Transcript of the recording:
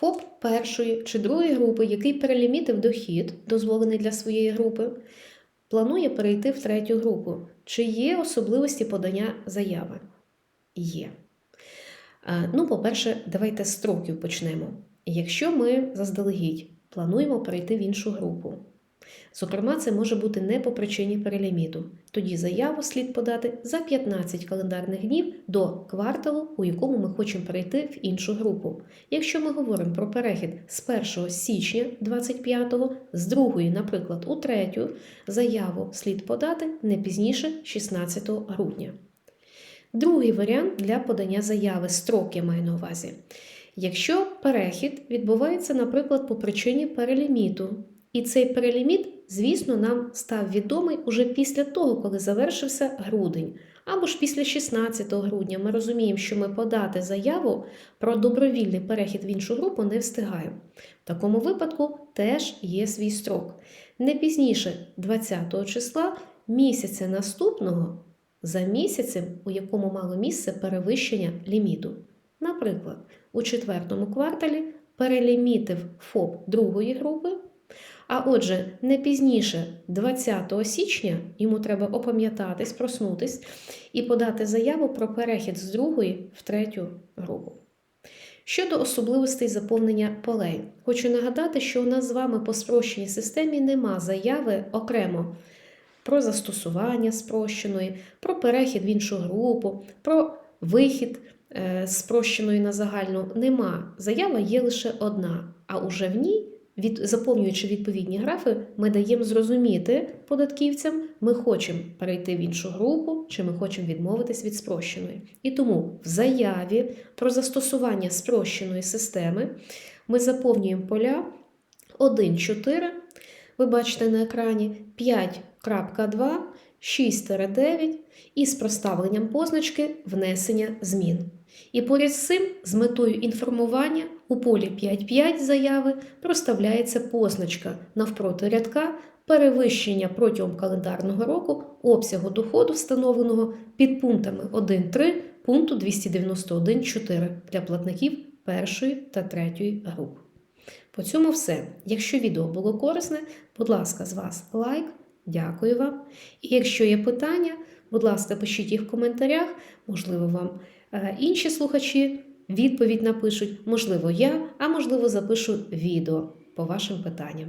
ФОП першої чи другої групи, який перелімітив дохід, дозволений для своєї групи, планує перейти в третю групу. Чи є особливості подання заяви? Є. Е, Ну, по-перше, давайте з строків почнемо. Якщо ми заздалегідь плануємо перейти в іншу групу, зокрема, це може бути не по причині переліміту, тоді заяву слід подати за 15 календарних днів до кварталу, у якому ми хочемо перейти в іншу групу. Якщо ми говоримо про перехід з 1 січня 25-го, з другої, наприклад, у третю, заяву слід подати не пізніше 16 грудня. Другий варіант для подання заяви строк я маю на увазі. Якщо перехід відбувається, наприклад, по причині переліміту, і цей переліміт, звісно, нам став відомий уже після того, коли завершився грудень, або ж після 16 грудня, ми розуміємо, що ми подати заяву про добровільний перехід в іншу групу не встигаємо. В такому випадку теж є свій строк. Не пізніше 20 числа місяця наступного за місяцем, у якому мало місце перевищення ліміту. Наприклад, у четвертому кварталі перелімітив ФОП другої групи, а отже, не пізніше 20 січня йому треба опам'ятатись, проснутись і подати заяву про перехід з другої в третю групу. Щодо особливостей заповнення полей, хочу нагадати, що у нас з вами по спрощеній системі нема заяви окремо про застосування спрощеної, про перехід в іншу групу, про вихід е, спрощеної на загальну нема. Заява є лише одна, а уже в ній, від, заповнюючи відповідні графи, ми даємо зрозуміти податківцям, ми хочемо перейти в іншу групу, чи ми хочемо відмовитись від спрощеної. І тому в заяві про застосування спрощеної системи ми заповнюємо поля 1,4, ви бачите на екрані 5.2, 6-9 із проставленням позначки внесення змін. І поряд з цим, з метою інформування, у полі 5.5 заяви проставляється позначка навпроти рядка перевищення протягом календарного року обсягу доходу, встановленого під пунктами 1.3 пункту 291.4 для платників першої та третьої груп. По цьому все. Якщо відео було корисне, будь ласка, з вас лайк. Дякую вам. І якщо є питання, будь ласка, пишіть їх в коментарях. Можливо, вам е, інші слухачі відповідь напишуть, можливо, я, а можливо, запишу відео по вашим питанням.